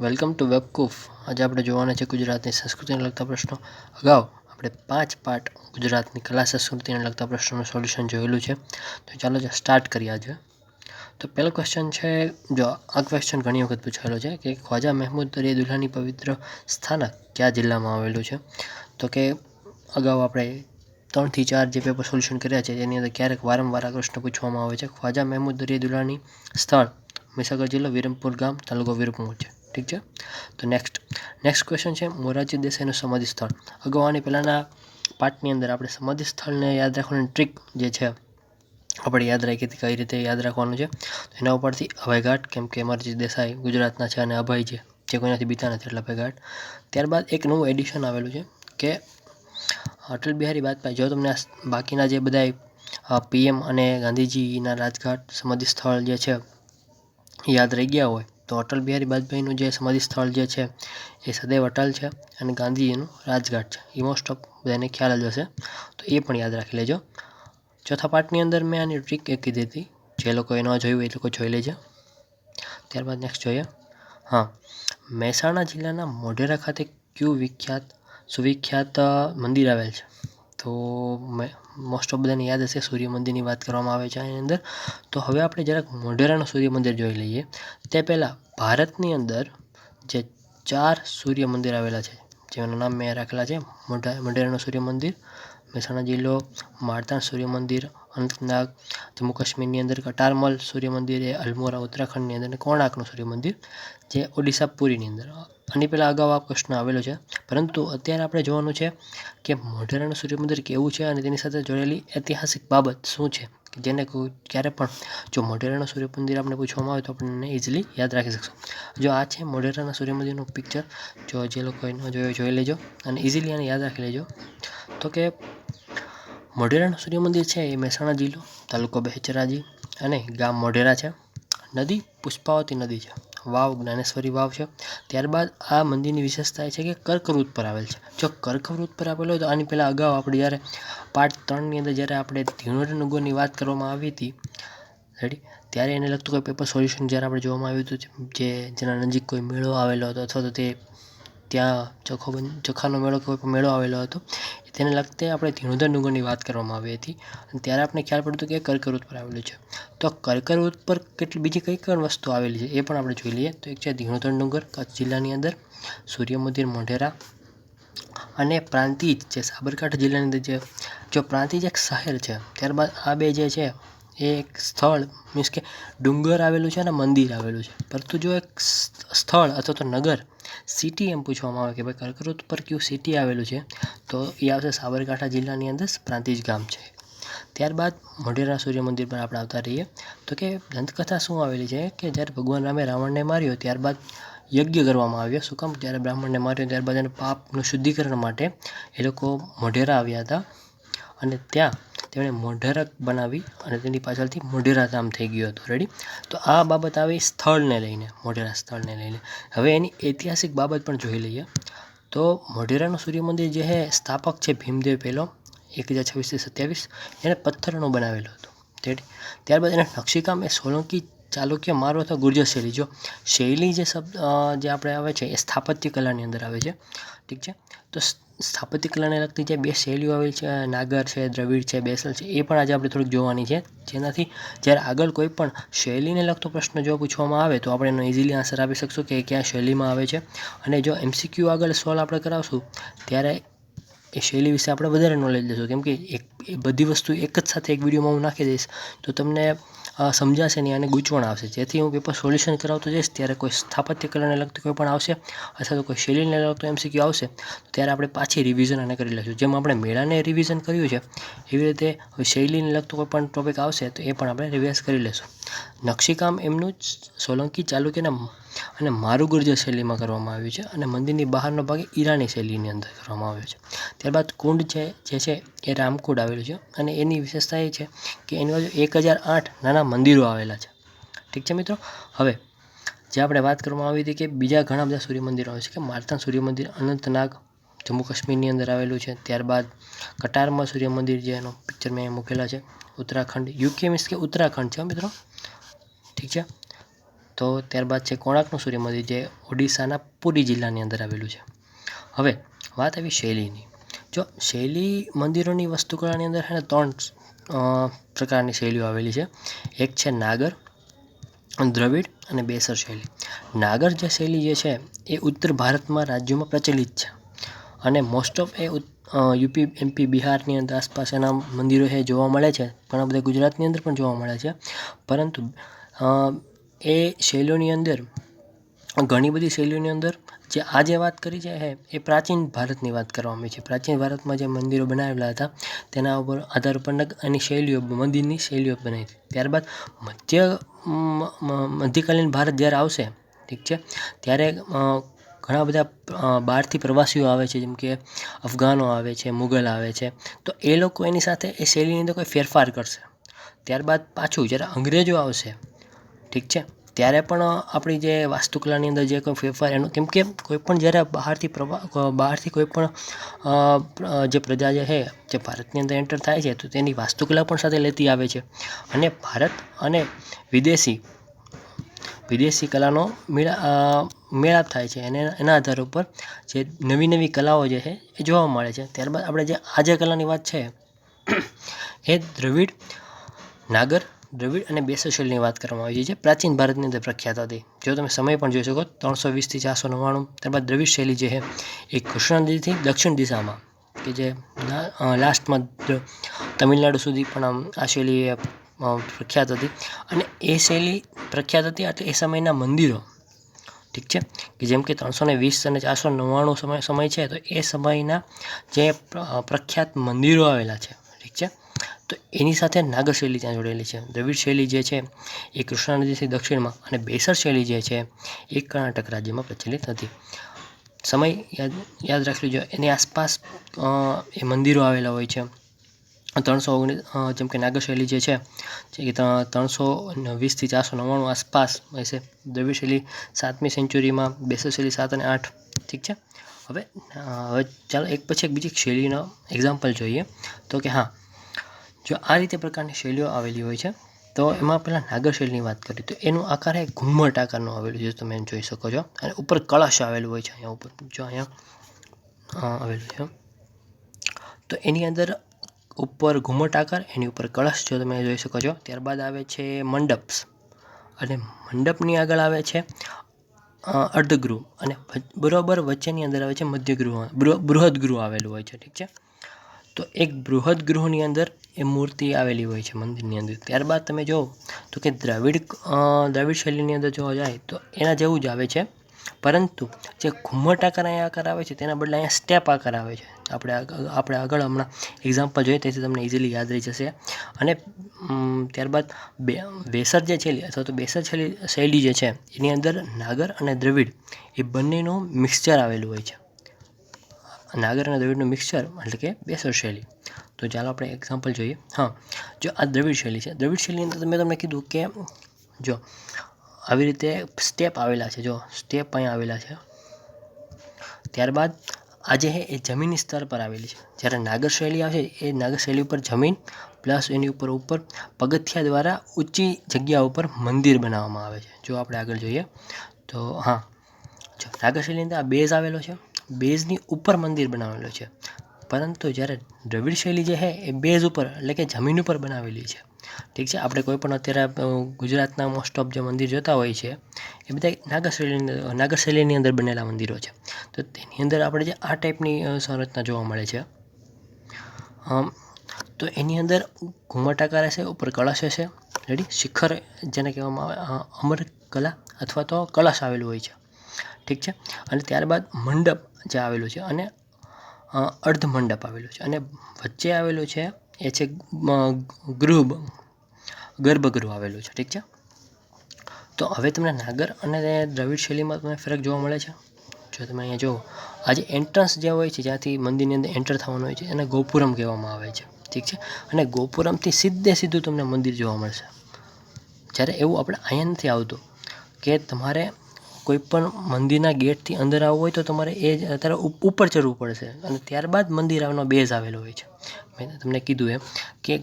Welcome to વેબકૂફ. આજે આપણે જોવાના છે ગુજરાતની સંસ્કૃતિને લગતા પ્રશ્નો. અગાઉ આપણે પાંચ પાર્ટ ગુજરાતની કલા સંસ્કૃતિને લગતા પ્રશ્નોનું સોલ્યુશન જોયેલું છે. તો ચાલો જે સ્ટાર્ટ કરીએ આજે. તો પહેલો ક્વેશ્ચન છે, જો આ ક્વેશ્ચન ઘણી વખત પૂછાયેલો છે કે ખ્વાજા મહેમૂદ દરિયા દુલ્હાની પવિત્ર સ્થાનક કયા જિલ્લામાં આવેલું છે? તો કે અગાઉ આપણે ત્રણથી ચાર જે પેપર સોલ્યુશન કર્યા છે તેની અંદર ક્યારેક વારંવાર આ પ્રશ્ન પૂછવામાં આવે છે. ખ્વાજા મહેમૂદ દરિયા દુલ્હાની સ્થળ મહીસાગર જિલ્લો, વિરમપુર ગામ તાલુકો વીરપુર છે. ઠીક છે? તો નેક્સ્ટ નેક્સ્ટ ક્વેશ્ચન છે, મોરારજી દેસાઈનું સમાધિ સ્થળ અગાઉ આની પહેલાંના પાર્ટની અંદર આપણે સમાધિ સ્થળને યાદ રાખવાની ટ્રીક જે છે, આપણે યાદ રાખી હતી કઈ રીતે યાદ રાખવાનું છે. એના ઉપરથી અભયઘાટ, કેમ કે મોરારજી દેસાઈ ગુજરાતના છે અને અભય છે, જે કોઈનાથી બીતા નથી એટલે અભયઘાટ. ત્યારબાદ એક નવું એડિશન આવેલું છે કે, અટલ બિહારી વાજપેયી, જો તમને બાકીના જે બધા પીએમ અને ગાંધીજીના રાજઘાટ સમાધિ સ્થળ જે છે, યાદ રહી ગયા હોય તો અટલ બિહારી વાજપેયીનું જે સમાધિ સ્થળ જે છે, એ સદૈવ અટલ છે અને ગાંધીજીનું રાજઘાટ છે. એ મોસ્ટ ઓફ બધાને ખ્યાલ જ હશે. તો એ પણ યાદ રાખી લેજો. ચોથા પાર્ટની અંદર મેં આની ટ્રીક એક કીધી હતી. જે લોકોએ ન જોયું એ લોકો જોઈ લેજો. ત્યારબાદ નેક્સ્ટ જોઈએ. હા, મહેસાણા જિલ્લાના મોઢેરા ખાતે કયું વિખ્યાત, સુવિખ્યાત મંદિર આવેલ છે. તો મોસ્ટ ઓફ બધાને યાદ હશે, સૂર્ય મંદિરની વાત કરવામાં આવે છે એની અંદર. તો હવે આપણે જરાક મોઢેરાનું સૂર્ય મંદિર જોઈ લઈએ. તે પહેલાં ભારતની અંદર જે ચાર સૂર્ય મંદિર આવેલા છે, જેનું નામ મેં રાખેલા છે, મોઢા, મોઢેરાનું સૂર્ય મંદિર, મહેસાણા જિલ્લો, માળતાણ સૂર્ય મંદિર, અનંતનાગ, જમ્મુ કાશ્મીરની અંદર કટારમલ સૂર્ય મંદિર, એ અલમોરા ઉત્તરાખંડની અંદર કોણાર્કનું સૂર્ય મંદિર, જે ઓડિશા પુરીની અંદર. આની પહેલાં અગાઉ આ પ્રશ્ન આવેલો છે. પરંતુ અત્યારે આપણે જોવાનું છે કે મોઢેરાનું સૂર્ય મંદિર કેવું છે અને તેની સાથે જોડેલી ઐતિહાસિક બાબત શું છે? કે જેને ક્યારે પણ જો મોઢેરાનું સૂર્ય મંદિર આપણે પૂછવામાં આવે તો આપણને ઇઝીલી યાદ રાખી શકશું. જો આ છે મોઢેરાના સૂર્ય મંદિરનું પિક્ચર જો જે લોકોએ ન જોયો જોઈ લેજો અને ઇઝીલી આને યાદ રાખી લેજો. તો કે મોઢેરાનું સૂર્ય મંદિર છે એ મહેસાણા જિલ્લો, તાલુકો બહેચરાજી અને ગામ મોઢેરા છે. નદી પુષ્પાવતી નદી છે. વાવ, જ્ઞાનેશ્વરી વાવ છે. ત્યારબાદ આ મંદિરની વિશેષતા એ છે કે કર્કવૃત પર આવેલ છે. જો કર્કવૃત પર આવેલો હોય તો આની પહેલાં અગાઉ આપણે જ્યારે પાર્ટ ત્રણની અંદર જ્યારે આપણે ધીણોરનગરની વાત કરવામાં આવી હતી રેડી ત્યારે એને લગતું કોઈ પેપર સોલ્યુશન જ્યારે આપણે જોવામાં આવ્યું હતું, જે જેના નજીક કોઈ મેળો આવેલો હતો અથવા તો તે ત્યાં ચખો ચખાનો મેળો કોઈ મેળો આવેલો હતો તેને લગતે આપણે ધીણોધર ડુંગરની વાત કરવામાં આવી હતી અને ત્યારે આપણે ખ્યાલ પડતું કે કર્કવૃત પર આવેલું છે. તો કર્કવૃત પર કેટલી, બીજી કઈ કઈ વસ્તુ આવેલી છે એ પણ આપણે જોઈ લઈએ. તો એક છે ધીણોધર ડુંગર કચ્છ જિલ્લાની અંદર, સૂર્ય મંદિર, મોઢેરા અને પ્રાંતિજ જે સાબરકાંઠા જિલ્લાની અંદર જે, જો પ્રાંતિજ એક શહેર છે, ત્યારબાદ આ બે જે છે એ એક સ્થળ મીન્સ કે ડુંગર આવેલું છે અને મંદિર આવેલું છે. પરંતુ જો એક સ્થળ અથવા તો નગર સિટી એમ પૂછવામાં આવે કે ભાઈ કર્કવૃત પર કયું સિટી આવેલું છે, તો એ આવશે સાબરકાંઠા જિલ્લાની અંદર પ્રાંતિજ ગામ છે. ત્યારબાદ મોઢેરા સૂર્ય મંદિર પર આપણે આવતા રહીએ. તો કે દંતકથા શું આવેલી છે કે જ્યારે ભગવાન રામે રાવણને માર્યો ત્યારબાદ યજ્ઞ કરવામાં આવ્યો. શું કામ? જ્યારે બ્રાહ્મણને માર્યો ત્યારબાદ એને પાપનું શુદ્ધિકરણ માટે એ લોકો મોઢેરા આવ્યા હતા. અને ત્યાં તેમણે મોઢેરા બનાવી અને તેની પાછળથી મોઢેરા ધામ થઈ ગયું હતું. રેડી તો આ બાબત આવી સ્થળને લઈને, મોઢેરા સ્થળને લઈને. હવે એની ઐતિહાસિક બાબત પણ જોઈ લઈએ. તો મોઢેરાનું સૂર્ય મંદિર જે છે સ્થાપક છે ભીમદેવ પહેલો એક હજાર છવ્વીસથી સત્યાવીસ. એને પથ્થરનું બનાવેલું હતું. રેડી ત્યારબાદ એને નકશીકામ એ સોલંકી ચાલુક્ય મારો અથવા ગુર્જર શૈલી જો શૈલી જે શબ્દ જે આપણે આવે છે એ સ્થાપત્ય કલાની અંદર આવે છે. ઠીક છે? તો સ્થાપત્ય કલાને લગતી જે બે શૈલીઓ આવેલી છે, નાગર છે, દ્રવિડ છે, બેસલ છે, એ પણ આજે આપણે થોડીક જોવાની છે. જેનાથી જ્યારે આગળ કોઈ પણ શૈલીને લગતો પ્રશ્ન જો પૂછવામાં આવે તો આપણે એનો ઇઝીલી આન્સર આપી શકશું કે કયા શૈલીમાં આવે છે. અને જો એમસીક્યુ આગળ સોલ્વ આપણે કરાવશું, ત્યારે એ શૈલી વિશે આપણે વધારે નોલેજ લેશું. કેમ કે એક બધી વસ્તુ એક જ સાથે એક વિડીયોમાં હું નાખી દઈશ. તો તમને સમજાશે નહીં અને ગૂંચવણ આવશે. જેથી હું પેપર સોલ્યુશન કરાવતો જઈશ, ત્યારે કોઈ સ્થાપત્ય કલાને લગતું કોઈ પણ આવશે અથવા તો કોઈ શૈલીને લગતું એમસીક્યુ આવશે ત્યારે આપણે પાછી રિવિઝન અને કરી લઈશું. જેમ આપણે મેળાને રિવિઝન કર્યું છે, એવી રીતે શૈલીને લગતું કોઈ પણ ટોપિક આવશે, તો એ પણ આપણે રિવાઇઝ કરી લઈશું. નકશીકામ એમનું જ સોલંકી ચાલુક્યના અને મારું ગુર્જર શૈલીમાં કરવામાં આવ્યું છે અને મંદિરની બહારનો ભાગ ઈરાની શૈલીની અંદર કરવામાં આવ્યો છે. ત્યારબાદ કુંડ છે, જે છે એ રામકુંડ આવેલું છે અને એની વિશેષતા એ છે કે એની બાજુ એક હજાર આઠ નાના મંદિરો આવેલા છે. ઠીક છે મિત્રો? હવે, જે આપણે વાત કરવામાં આવી હતી કે બીજા ઘણા બધા સૂર્ય મંદિરો આવે છે કે મારતાન સૂર્ય મંદિર અનંતનાગ, જમ્મુ કાશ્મીરની અંદર આવેલું છે. ત્યારબાદ કટારમાં સૂર્ય મંદિર જે એનો પિક્ચર મેં મૂકેલા છે. ઉત્તરાખંડ, યુકે મીન્સ કે ઉત્તરાખંડ છે મિત્રો? ઠીક છે? તો ત્યારબાદ છે કોણાર્કનું સૂર્ય મંદિર જે ઓડિશાના પુરી જિલ્લાની અંદર આવેલું છે. હવે વાત આવી શૈલીની. જો શૈલી મંદિરોની વસ્તુકળાની અંદર છે ને ત્રણ પ્રકારની શૈલીઓ આવેલી છે. એક છે નાગર, દ્રવિડ અને બેસર શૈલી. નાગર જે શૈલી જે છે એ ઉત્તર ભારતમાં રાજ્યોમાં પ્રચલિત છે. અને મોસ્ટ ઓફ એ યુપી એમપી બિહારની અંદર આસપાસ એના મંદિરો છે જોવા મળે છે. ઘણા બધા ગુજરાતની અંદર પણ જોવા મળે છે. પરંતુ એ શૈલીઓની અંદર, ઘણી બધી શૈલીઓની અંદર જે આજે વાત કરી છે હે, એ પ્રાચીન ભારતની વાત કરવામાં આવી છે. પ્રાચીન ભારતમાં જે મંદિરો બનાવેલા હતા, તેના ઉપર આધાર ઉપર એની શૈલીઓ, મંદિરની શૈલીઓ બનાવી હતી. ત્યારબાદ મધ્ય મધ્યકાલીન ભારત જ્યારે આવશે, ઠીક છે, ત્યારે ઘણા બધા બહારથી પ્રવાસીઓ આવે છે, જેમ કે અફઘાનો આવે છે, મુગલ આવે છે, તો એ લોકો એની સાથે એ શૈલીની અંદર કોઈ ફેરફાર કરશે. ત્યારબાદ પાછું જ્યારે અંગ્રેજો આવશે ઠીક છે? ત્યારે પણ આપણી જે વાસ્તુકલાની અંદર જે કોઈ ફેરફાર એનો કેમ કે કોઈપણ જ્યારે બહારથી પ્રવા બહારથી કોઈ પણ અ, અ, જે પ્રજા જે છે જે ભારતની અંદર એન્ટર થાય છે તો તેની વાસ્તુકલા પણ સાથે લેતી આવે છે. અને ભારત અને વિદેશી વિદેશી કલાનો મેળા મેળાપ થાય છે. અને એના આધાર ઉપર જે નવી નવી કલાઓ જે છે એ જોવા મળે છે. ત્યારબાદ આપણે જે આજે કલાની વાત છે એ દ્રવિડ નાગર દ્રવિડ અને શૈલીની વાત કરવામાં આવી છે. જે પ્રાચીન ભારતની અંદર પ્રખ્યાત હતી. જો તમે સમય પણ જોઈ શકો, ત્રણસો વીસથી ચારસો નવ્વાણું ત્યારબાદ દ્રવિડ શૈલી જે છે, એ કૃષ્ણ નદીથી દક્ષિણ દિશામાં કે જે લાસ્ટમાં તમિલનાડુ સુધી પણ આમ આ શૈલી પ્રખ્યાત હતી. અને એ શૈલી પ્રખ્યાત હતી એટલે એ સમયના મંદિરો. ઠીક છે? કે જેમ કે ત્રણસો ને વીસ અને ચારસો નવ્વાણું સમય સમય છે, તો એ સમયના જે પ્રખ્યાત મંદિરો આવેલા છે. તો એની સાથે નાગર શૈલી ત્યાં જોડેલી છે. દ્રવિડ શૈલી જે છે એ કૃષ્ણા નદીથી દક્ષિણમાં અને બેસર શૈલી જે છે એ કર્ણાટક રાજ્યમાં પ્રચલિત હતી સમય યાદ યાદ રાખી લેજો એની આસપાસ એ મંદિરો આવેલા હોય છે. ત્રણસો ઓગણીસ જેમ કે નાગર શૈલી જે છે, જે ત- ત્રણસો વીસથી ચારસો નવ્વાણું આસપાસ હશે દ્રવિડ શૈલી સાતમી સેન્ચુરીમાં, બેસર શૈલી સાત અને આઠ, ઠીક છે? હવે હવે ચાલો એક પછી એક બીજી શૈલીનો એક્ઝામ્પલ જોઈએ. તો કે હા જો આ રીતે પ્રકારની શૈલીઓ આવેલી હોય છે, તો એમાં પહેલાં નાગર શૈલીની વાત કરીએ, તો એનું આકાર એ ઘુમ્મટ આકારનું આવેલું છે, તમે જોઈ શકો છો. અને ઉપર કળશ આવેલું હોય છે, અહીંયા ઉપર, જો અહીંયા આવેલું છે. તો એની અંદર ઉપર ઘુમ્મટ આકાર, એની ઉપર કળશ, જો તમે જોઈ શકો છો. ત્યારબાદ આવે છે મંડપ્સ. અને મંડપની આગળ આવે છે અર્ધગૃહ. અને બરોબર વચ્ચેની અંદર આવે છે મધ્યગૃહ. બૃહ- બૃહદ ગૃહ આવેલું હોય છે, ઠીક છે? તો એક બૃહદ ગૃહની અંદર એ મૂર્તિ આવેલી હોય છે મંદિરની અંદર. ત્યારબાદ તમે જુઓ તો કે દ્રાવિડ દ્રવિડ શૈલીની અંદર જોવા જાય તો એના જેવું જ આવે છે. પરંતુ જે ઘુમ્મટ આકાર અહીંયા આકાર આવે છે તેના બદલે અહીંયા સ્ટેપ આકાર આવે છે. આપણે આપણે આગળ હમણાં એક્ઝામ્પલ જોઈએ તેથી તમને ઇઝીલી યાદ રહી જશે. અને ત્યારબાદ બે, બેસર જે છેલી અથવા તો બેસર શૈલી શૈલી જે છે, એની અંદર નાગર અને દ્રવિડ એ બંનેનું મિક્સચર આવેલું હોય છે. નાગર અને દ્રવિડનું મિક્સચર એટલે કે બેસર શૈલી. તો ચાલો આપણે એક્ઝામ્પલ જોઈએ. હા, જો આ દ્રવિડ શૈલી છે. દ્રવિડ શૈલીની અંદર મેં તમને કીધું કે જો આવી રીતે સ્ટેપ આવેલા છે, જો સ્ટેપ અહીંયા આવેલા છે. ત્યારબાદ આજે એ જમીની સ્તર પર આવેલી છે. જ્યારે નાગર શૈલી આવે એ નાગર શૈલી ઉપર જમીન પ્લસ એની ઉપર ઉપર પગથિયા દ્વારા ઊંચી જગ્યા ઉપર મંદિર બનાવવામાં આવે છે. જો આપણે આગળ જોઈએ, તો હા નાગર શૈલીની અંદર આ બેઝ આવેલો છે. બેઝની ઉપર મંદિર બનાવેલું છે. પરંતુ જ્યારે દ્રવિડ શૈલી જે છે એ બેઝ ઉપર એટલે કે જમીન ઉપર બનાવેલી છે. ઠીક છે? આપણે કોઈ પણ અત્યારે ગુજરાતના મોસ્ટ ઓફ જે મંદિર જોતા હોય છે, એ બધા નાગર શૈલીની અંદર બનેલા મંદિરો છે. તો તેની અંદર આપણે જે આ ટાઈપની સંરચના જોવા મળે છે. તો એની અંદર ઘુમટ આકાર હશે, ઉપર કળશ હશે. રેડી શિખર જેને કહેવામાં આવે અમર કલા અથવા તો કળશ આવેલું હોય છે. ઠીક છે? અને ત્યારબાદ મંડપ જે આવેલું છે અને અર્ધ મંડપ આવેલું છે. અને વચ્ચે આવેલું છે, એ છે ગૃહ, ગર્ભગૃહ આવેલું છે. ઠીક છે? તો હવે તમને નાગર અને દ્રવિડ શૈલીમાં તમને ફરક જોવા મળે છે? જો તમે અહીંયા જુઓ, આ જે એન્ટ્રન્સ જે હોય છે, જ્યાંથી મંદિરની અંદર એન્ટર થવાનું હોય છે, એને ગોપુરમ કહેવામાં આવે છે. ઠીક છે? અને ગોપુરમથી સીધે સીધું તમને મંદિર જોવા મળશે. જ્યારે એવું આપણે અહીંયા નથી આવતું કે તમારે કોઈ પણ મંદિરના ગેટથી અંદર આવવું હોય તો તમારે એ જ અત્યારે ઉપ- ઉપર ચડવું પડશે. અને ત્યારબાદ મંદિર આવવાનો બેઝ આવેલો હોય છે. મેં તમને કીધું એમ કે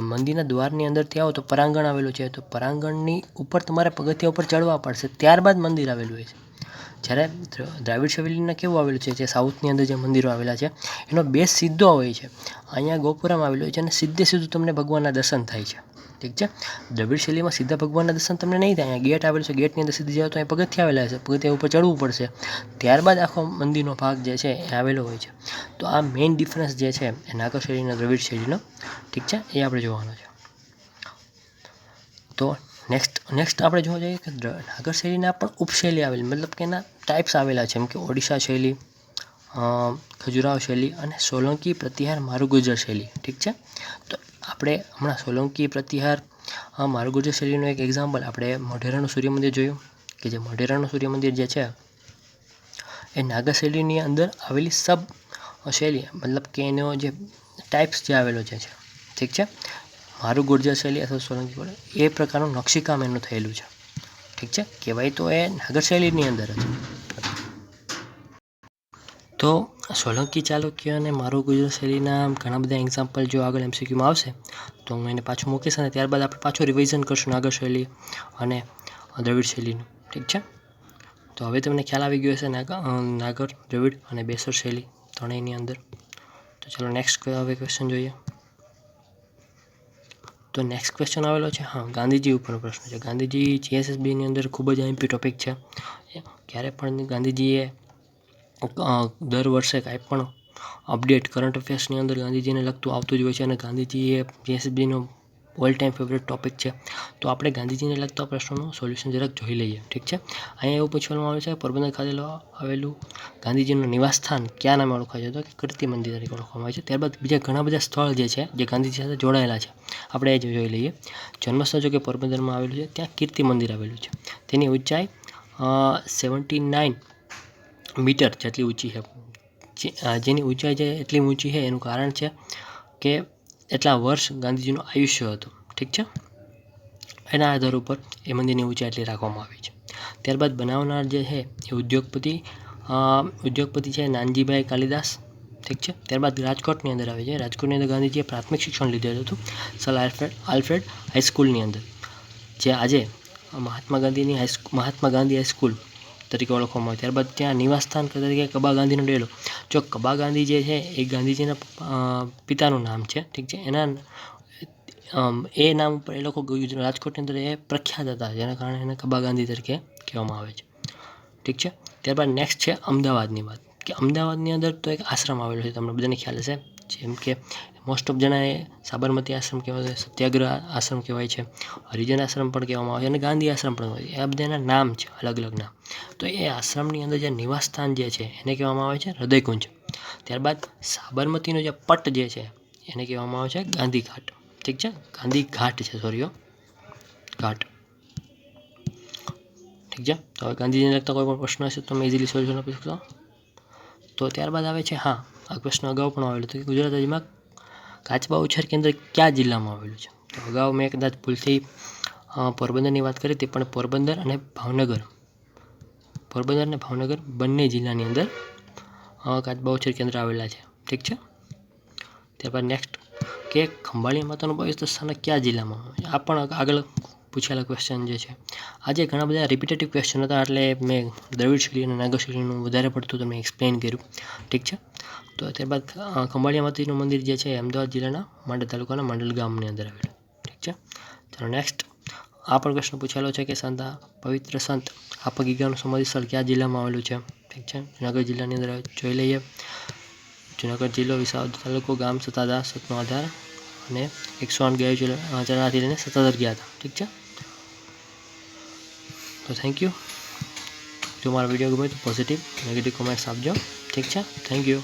મંદિરના દ્વારની અંદરથી આવો તો પરાંગણ આવેલું છે. તો પરાંગણની ઉપર તમારે પગથિયા ઉપર ચડવા પડશે. ત્યારબાદ મંદિર આવેલું હોય છે. જ્યારે દ્રાવિડ શૈલીના કેવું આવેલું છે? જે સાઉથની અંદર જે મંદિરો આવેલા છે, એનો બેઝ સીધો હોય છે. અહીંયા ગોપુરમ આવેલું હોય છે અને સીધે સીધું તમને ભગવાનના દર્શન થાય છે. ઠીક છે? દ્રવિડ શૈલીમાં સીધા ભગવાનના દર્શન તમને નહીં થાય. અહીંયા ગેટ આવેલો છે ગેટની અંદર સીધી જાઓ તો અહીં પગથિયા આવેલા છે. પગથિયા ઉપર ચડવું પડશે. ત્યારબાદ આખો મંદિરનો ભાગ જે છે એ આવેલો હોય છે. તો આ મેઇન ડિફરન્સ જે છે, એ નાગર શૈલીનો, દ્રવિડ શૈલીનો, ઠીક છે? એ આપણે જોવાનો છે. તો નેક્સ્ટ નેક્સ્ટ આપણે જોવા જઈએ કે નાગર શૈલીના પણ ઉપશૈલી આવેલી, મતલબ કે એના ટાઈપ્સ આવેલા છે. જેમ કે ઓડિશા શૈલી ખજુરાહો શૈલી અને સોલંકી પ્રતિહાર મારું ગુજર શૈલી, ઠીક છે? તો આપણે હમણાં સોલંકી પ્રતિહાર મારું ગુર્જર શૈલીનું એક એક્ઝામ્પલ આપણે મોઢેરાનું સૂર્ય મંદિર જોયું, કે જે મોઢેરાનું સૂર્ય મંદિર જે છે, એ નાગર શૈલીની અંદર આવેલી સબ શૈલી, મતલબ કે એનો જે ટાઈપ્સ જે આવેલો જે છે. ઠીક છે? મારું ગુર્જર શૈલી અથવા સોલંકી બોલે, એ પ્રકારનું નકશીકામ એનું થયેલું છે. ઠીક છે? કહેવાય તો એ નાગર શૈલીની અંદર જ. તો સોલંકી ચાલુક્ય અને મારું ગુજરાત શૈલીના ઘણા બધા એક્ઝામ્પલ જો આગળ એમસીક્યુમાં આવશે, તો હું એને પાછું મૂકીશ અને ત્યારબાદ આપણે પાછું રિવિઝન કરશું નાગર શૈલી અને દ્રવિડ શૈલીનું. ઠીક છે? તો હવે તમને ખ્યાલ આવી ગયો હશે નાગર, દ્રવિડ અને બેસર શૈલી ત્રણેયની અંદર. તો ચલો નેક્સ્ટ હવે ક્વેશ્ચન જોઈએ. તો નેક્સ્ટ ક્વેશ્ચન આવેલો છે, હા, ગાંધીજી ઉપરનો પ્રશ્ન છે. ગાંધીજી જીએસએસબીની અંદર ખૂબ જ એમપી ટોપિક છે. ક્યારે પણ ગાંધીજીએ દર વર્ષે કાંઈ પણ અપડેટ કરંટ અફેર્સની અંદર ગાંધીજીને લગતું આવતું જ હોય છે અને ગાંધીજી એ જીએસબીનો ઓલ ટાઈમ ફેવરેટ ટોપિક છે. તો આપણે ગાંધીજીને લગતા પ્રશ્નોનું સોલ્યુશન જરાક જોઈ લઈએ. ઠીક છે? અહીંયા એવું પૂછવામાં આવે છે પોરબંદર ખાતે આવેલું ગાંધીજીનું નિવાસસ્થાન ક્યાં નામે ઓળખાય છે? તો કીર્તિ મંદિર તરીકે ઓળખવામાં આવે છે. ત્યારબાદ બીજા ઘણા બધા સ્થળ જે છે, જે ગાંધીજી સાથે જોડાયેલા છે, આપણે એ જોઈ લઈએ. જન્મસ્થળ જો કે પોરબંદરમાં આવેલું છે, ત્યાં કીર્તિ મંદિર આવેલું છે. તેની ઊંચાઈ સેવન્ટી નાઇન મીટર જેટલી ઊંચી છે. જેની ઊંચાઈ છે એટલી ઊંચી છે એનું કારણ છે કે એટલા વર્ષ ગાંધીજીનું આયુષ્ય હતું. ઠીક છે? એના આધાર ઉપર એ મંદિરની ઊંચાઈ એટલી રાખવામાં આવી છે. ત્યારબાદ બનાવનાર જે છે એ ઉદ્યોગપતિ ઉદ્યોગપતિ છે નાનજીભાઈ કાલિદાસ. ઠીક છે? ત્યારબાદ રાજકોટની અંદર આવે છે. રાજકોટની અંદર ગાંધીજીએ પ્રાથમિક શિક્ષણ લીધેલું હતું. સર આલ્ફ્રેડ આલ્ફ્રેડ હાઈસ્કૂલની અંદર. જે આજે મહાત્મા ગાંધીની હાઈસ્કૂલ મહાત્મા ગાંધી હાઈસ્કૂલ તરીકે ઓળખવામાં આવે. ત્યારબાદ ત્યાં નિવાસસ્થાન તરીકે કબા ગાંધીનો ડેલો. જો કબા ગાંધી જે છે, એ ગાંધીજીના પિતાનું નામ છે, ઠીક છે? એના એ નામ ઉપર એ લોકો રાજકોટની અંદર એ પ્રખ્યાત હતા, જેના કારણે એને કબા ગાંધી તરીકે કહેવામાં આવે છે. ઠીક છે? ત્યારબાદ નેક્સ્ટ છે અમદાવાદની વાત. કે અમદાવાદની અંદર તો એક આશ્રમ આવેલો છે, તમને બધાને ખ્યાલ હશે. જેમ કે મોસ્ટ ઓફ જણાએ સાબરમતી આશ્રમ કહેવાય છે સત્યાગ્રહ આશ્રમ કહેવાય છે હરિજન આશ્રમ પણ કહેવામાં આવે છે અને ગાંધી આશ્રમ પણ હોય છે આ બધાના નામ છે અલગ અલગ નામ તો એ આશ્રમની અંદર જે નિવાસસ્થાન જે છે એને કહેવામાં આવે છે હૃદયકુંજ ત્યારબાદ સાબરમતીનો જે પટ જે છે એને કહેવામાં આવે છે ગાંધી ઘાટ ઠીક છે ગાંધી ઘાટ છે સોરીઓ ઘાટ ઠીક છે તો હવે ગાંધીજીને લગતા કોઈ પણ પ્રશ્ન હશે તો તમે ઇઝીલી સોલ્યુશન આપી શકશો તો ત્યારબાદ આવે છે હા આ પ્રશ્ન અગાઉ પણ આવેલો હતો કે ગુજરાત રાજ્યમાં કાચબા ઉછેર કેન્દ્ર કયા જિલ્લામાં આવેલું છે? તો અગાઉ મેં કદાચ ભૂલથી પોરબંદરની વાત કરી હતી, પણ પોરબંદર અને ભાવનગર. પોરબંદર અને ભાવનગર બંને જિલ્લાની અંદર કાચબા ઉછેર કેન્દ્ર આવેલા છે. ઠીક છે? ત્યારબાદ નેક્સ્ટ કે ખંભાળી માતાનું પવિત્ર સ્થાનક કયા જિલ્લામાં? આ પણ આગળ પૂછેલા ક્વેશ્ચન જે છે. આજે ઘણા બધા રિપીટેટિવ ક્વેશ્ચન હતા, એટલે મેં દ્રવિડ શૈલી અને નાગર શૈલીનું વધારે પડતું તમને એક્સપ્લેન કર્યું. ઠીક છે? તો ત્યારબાદ ખંભાળિયા માતાજીનું મંદિર જે છે અમદાવાદ જિલ્લાના માંડલ તાલુકાના માંડલ ગામની અંદર આવેલું. ઠીક છે? ચાલો નેક્સ્ટ આ પણ પ્રશ્ન પૂછેલો છે કે સંતા, પવિત્ર સંત આપા ગીગાનું સમાધિ સ્થળ કયા જિલ્લામાં આવેલું છે? ઠીક છે? જુનાગઢ જિલ્લાની અંદર જોઈ લઈએ. જુનાગઢ જિલ્લો વિસાવદર તાલુકો ગામ સતાદા સતનો આધાર. અને એકસો આઠ ગાયો ચલ- ચરણાથી લઈને સત્તાધાર ગયા હતા ઠીક છે તો થેન્ક યુ જો મારો વીડિયો ગમે તો પોઝિટિવ નેગેટિવ કોમેન્ટ્સ આપજો ઠીક છે થેન્ક યુ